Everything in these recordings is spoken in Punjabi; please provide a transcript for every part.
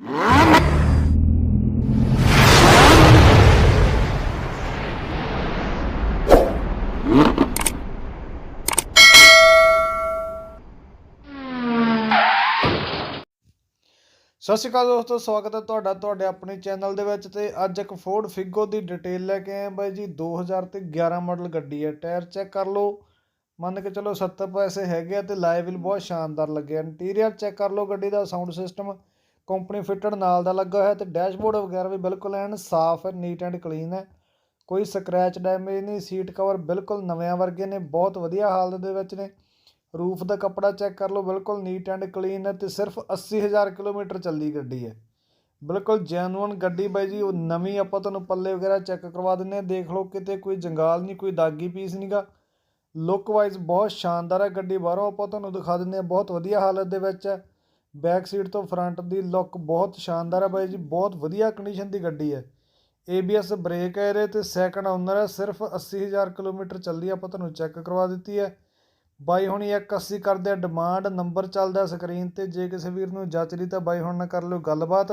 ਸਤਿ ਸ਼੍ਰੀ ਅਕਾਲ ਦੋਸਤੋ, ਸਵਾਗਤ ਹੈ ਤੁਹਾਡਾ ਤੁਹਾਡੇ ਆਪਣੇ ਚੈਨਲ ਦੇ ਵਿੱਚ ਤੇ ਅੱਜ ਇੱਕ ਫੋਰਡ ਫਿਗੋ ਦੀ ਡਿਟੇਲ ਲੈ ਕੇ ਆਏ ਬਾਈ ਜੀ 2000 ਤੇ 11 ਮਾਡਲ ਗੱਡੀ ਹੈ ਟਾਇਰ ਚੈੱਕ ਕਰ ਲਓ। ਮੰਨ ਕੇ ਚਲੋ 70 ਪੈਸੇ ਹੈਗੇ ਆ ਤੇ ਲਾਈਵ ਵੀ ਬਹੁਤ ਸ਼ਾਨਦਾਰ ਲੱਗਿਆ। ਇੰਟੀਰੀਅਰ ਚੈੱਕ ਕਰ ਲਓ ਗੱਡੀ ਦਾ ਸਾਊਂਡ ਸਿਸਟਮ ਕੰਪਨੀ ਫਿਟਡ ਨਾਲ ਦਾ ਲੱਗਾ ਹੋਇਆ ਤੇ ਡੈਸ਼ਬੋਰਡ ਵਗੈਰਾ ਵੀ ਬਿਲਕੁਲ ਐਨ ਸਾਫ਼ ਹੈ ਨੀਟ ਐਂਡ ਕਲੀਨ ਹੈ। ਕੋਈ ਸਕ੍ਰੈਚ ਡੈਮੇਜ ਨਹੀਂ ਸੀਟ ਕਵਰ ਬਿਲਕੁਲ ਨਵਿਆਂ ਵਰਗੇ ਨੇ, ਬਹੁਤ ਵਧੀਆ ਹਾਲਤ ਦੇ ਵਿੱਚ ਨੇ। ਰੂਫ ਦਾ ਕੱਪੜਾ ਚੈੱਕ ਕਰ ਲਓ, ਬਿਲਕੁਲ ਨੀਟ ਐਂਡ ਕਲੀਨ ਹੈ ਤੇ ਸਿਰਫ 80000 ਕਿਲੋਮੀਟਰ ਚੱਲੀ ਗੱਡੀ ਹੈ। ਬਿਲਕੁਲ ਜੈਨੂਅਨ ਗੱਡੀ ਬਾਈ ਜੀ, ਉਹ ਨਵੀਂ ਆਪਾਂ ਤੁਹਾਨੂੰ ਪੱਲੇ ਵਗੈਰਾ ਚੈੱਕ ਕਰਵਾ ਦਿੰਦੇ ਹਾਂ। ਦੇਖ ਲਓ ਕਿਤੇ ਕੋਈ ਜੰਗਾਲ ਨਹੀਂ, ਕੋਈ ਦਾਗੀ ਪੀਸ ਨਹੀਂਗਾ ਲੁੱਕ ਵਾਈਜ਼ ਬਹੁਤ ਸ਼ਾਨਦਾਰ ਹੈ ਗੱਡੀ, ਬਾਹਰੋਂ ਆਪਾਂ ਤੁਹਾਨੂੰ ਦਿਖਾ ਦਿੰਦੇ ਹਾਂ, ਬਹੁਤ ਵਧੀਆ ਹਾਲਤ ਦੇ ਵਿੱਚ ਹੈ। ਬੈਕ ਸੀਟ ਤੋਂ ਫਰੰਟ ਦੀ ਲੁੱਕ ਬਹੁਤ ਸ਼ਾਨਦਾਰ ਹੈ ਬਾਈ ਜੀ, ਬਹੁਤ ਵਧੀਆ ਕੰਡੀਸ਼ਨ ਦੀ ਗੱਡੀ ਹੈ। ABS ਬ੍ਰੇਕ ਹੈ ਇਹਦੇ ਤੇ ਸੈਕੰਡ ਓਨਰ ਹੈ, ਸਿਰਫ 80000 ਕਿਲੋਮੀਟਰ ਚੱਲਦੀ ਆਪਾਂ ਤੁਹਾਨੂੰ ਚੈੱਕ ਕਰਵਾ ਦਿੱਤੀ ਹੈ। ਬਾਈ ਹੁਣੀ 180 ਕਰਦੇ ਆ ਡਿਮਾਂਡ ਨੰਬਰ ਚੱਲਦਾ ਸਕਰੀਨ ਤੇ, ਜੇ ਕਿਸੇ ਵੀਰ ਨੂੰ ਜੱਚਦੀ ਤਾਂ ਬਾਈ ਹੁਣ ਨਾਲ ਕਰ ਲਿਓ ਗੱਲਬਾਤ।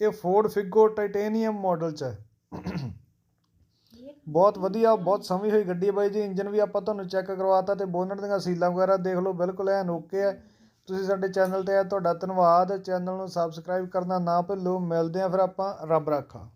ਇਹ ਫੋਰਡ ਫਿਗੋ ਟਾਈਟੇਨੀਅਮ ਮਾਡਲ ਚ ਹੈ। ਬਹੁਤ ਵਧੀਆ, ਬਹੁਤ ਸਮੀ ਹੋਈ ਗੱਡੀ ਹੈ ਬਾਈ ਜੀ ਇੰਜਨ ਵੀ ਆਪਾਂ ਤੁਹਾਨੂੰ ਚੈੱਕ ਕਰਵਾਤਾ ਤੇ ਬੋਨਟ ਦੀਆਂ ਸੀਲਾਂ ਵਗੈਰਾ ਦੇਖ ਲਓ, ਬਿਲਕੁਲ ਐਨ ਓਕੇ ਹੈ। ਤੁਸੀਂ ਸਾਡੇ ਚੈਨਲ ਤੇ ਆ, ਤੁਹਾਡਾ ਧੰਨਵਾਦ। ਚੈਨਲ ਨੂੰ ਸਬਸਕ੍ਰਾਈਬ ਕਰਨਾ ਨਾ ਭੁੱਲੋ। ਮਿਲਦੇ ਆ ਫਿਰ ਆਪਾਂ। ਰੱਬ ਰਾਖਾ।